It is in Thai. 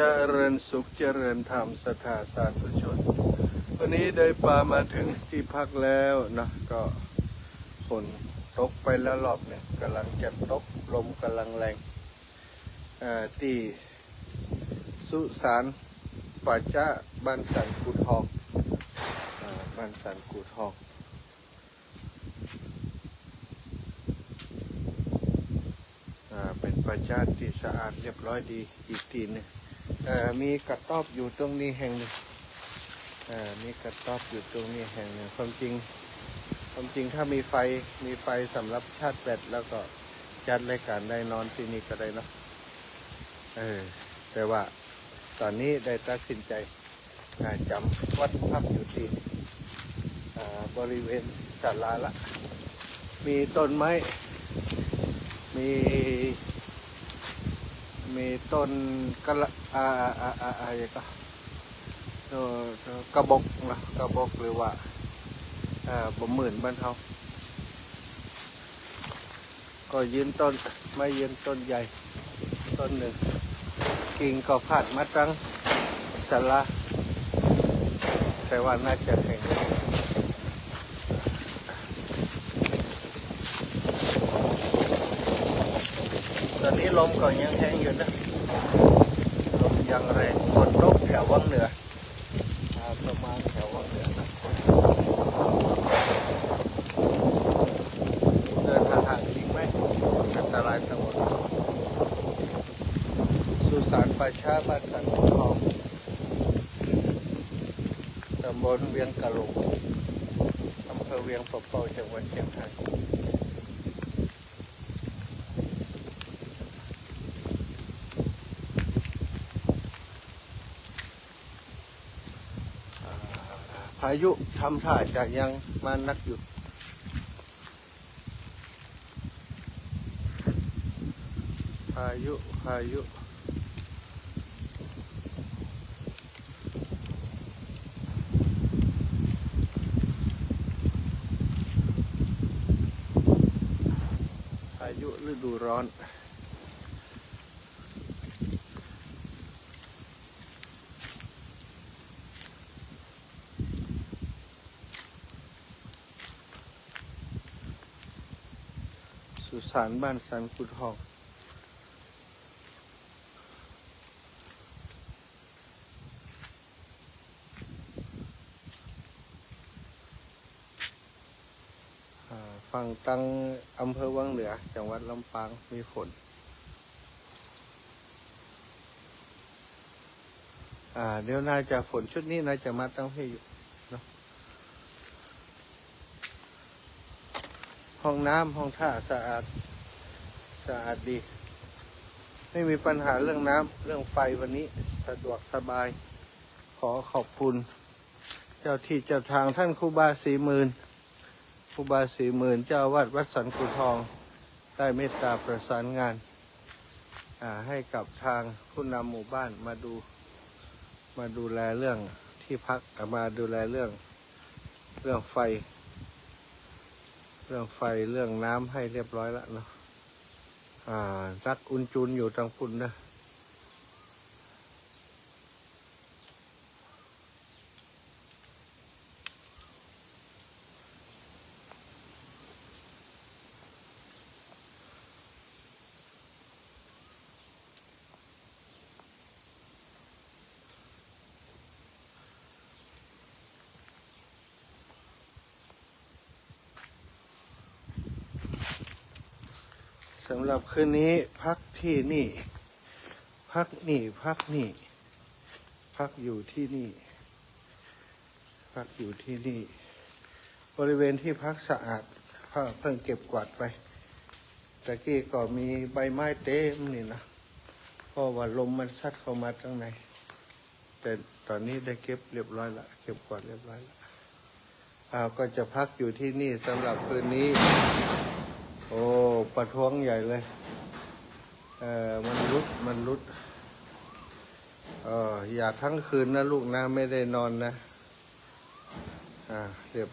เจริญสุขเจริญธรรมสถาสาธุชน วันนี้ได้ปลามาถึงที่พักแล้วนะก็ฝนตกไปแล้วรอบเนี่ยกำลังจะตกลมกำลังแรงอ่าที่สุสานป่าจ้าบ้านสันกูทองอบ้านสันกูทองอ่าเป็นประชาที่สะอาดเรียบร้อยดีอีกทีนึง มีกระต๊อบอยู่ตรงนี้แห่งหนึ่งมีกระต๊อบอยู่ตรงนี้แห่งหนึ่งความจริง ความจริงถ้ามีไฟมีไฟสำหรับชาติแบตแล้วก็จัดรายการได้นอนที่นี่ก็ได้เนาะเออแต่ว่าตอนนี้ได้ตัดสินใจอ่าจำวัดพักอยู่ที่บริเวณศาลาละ มีต้นไม้ มี มีต้นกะละอาอาอาอาอะไรก็เอ่อกระบอกนะกระบอกหรือว่าบ่หมื่นบ้านเฮาก็ยืนต้นไม่ยืนต้นใหญ่ต้นหนึ่ง กิ่งก็พาดมาตั้งสาราแต่ว่าน่าจะแข็งแรง ตอนนี้ ลมก็ยังแห้งอยู่นะลมยังแรงฝนตกแถววังเหนือประมาณแถววังเหนือนะเดินทางห่างจริงไหมอันตรายทั้งหมดสุสานป่าช้าบ้านสันขุนทองตำบลเวียงกะโหลกอำเภอเวียงปะเปาจังหวัดเชียงรายายุทำท่าจะยังมานักอยู่พายุพายุพายุฤดูร้อน สุสานบ้านสันกุดทองอ่าฝั่งตังอำเภอวังเหนือ จังหวัดลำปางมีฝนเดี๋ยวน่าจะฝนชุดนี้น่าจะมาตั้งให้อยู่เนาะ ห้องน้ำห้องท่าสะอาดสะอาดดี ไม่มีปัญหาเรื่องน้ำเรื่องไฟวันนี้สะดวกสบาย ขอขอบคุณ เจ้าที่เจ้าทางท่านครูบาสีหมื่นครูบาสีหมื่นเจ้าวาดวัดสันกุทองได้เมตตาประสานงานให้กับทางผู้นำหมู่บ้านมาดู มาดูแลเรื่องที่พักมาดูแลเรื่องเรื่องไฟ เรื่องไฟเรื่องน้ำให้เรียบร้อยแล้วเนาะอ่ารักอุนจุนอยู่ทางพุ่นนะ สำหรับคืนนี้พักที่นี่ พักนี่พักนี่ พักอยู่ที่นี่ พักอยู่ที่นี่ บริเวณที่พักสะอาดเพิ่งเก็บกวาดไปตะกี้ก็มีใบไม้เต็มนี่นะเพราะว่าลมมันซัดเข้ามาข้างใน แต่ตอนนี้ได้เก็บเรียบร้อยละเก็บกวาดเรียบร้อยละอ่าก็จะพักอยู่ที่นี่สำหรับคืนนี้ โอ้ประท้วงใหญ่เลย เออมันรุดมันรุดเอออย่าทั้งคืนนะลูกนะ ไม่ได้นอนนะ อ่าเรียบ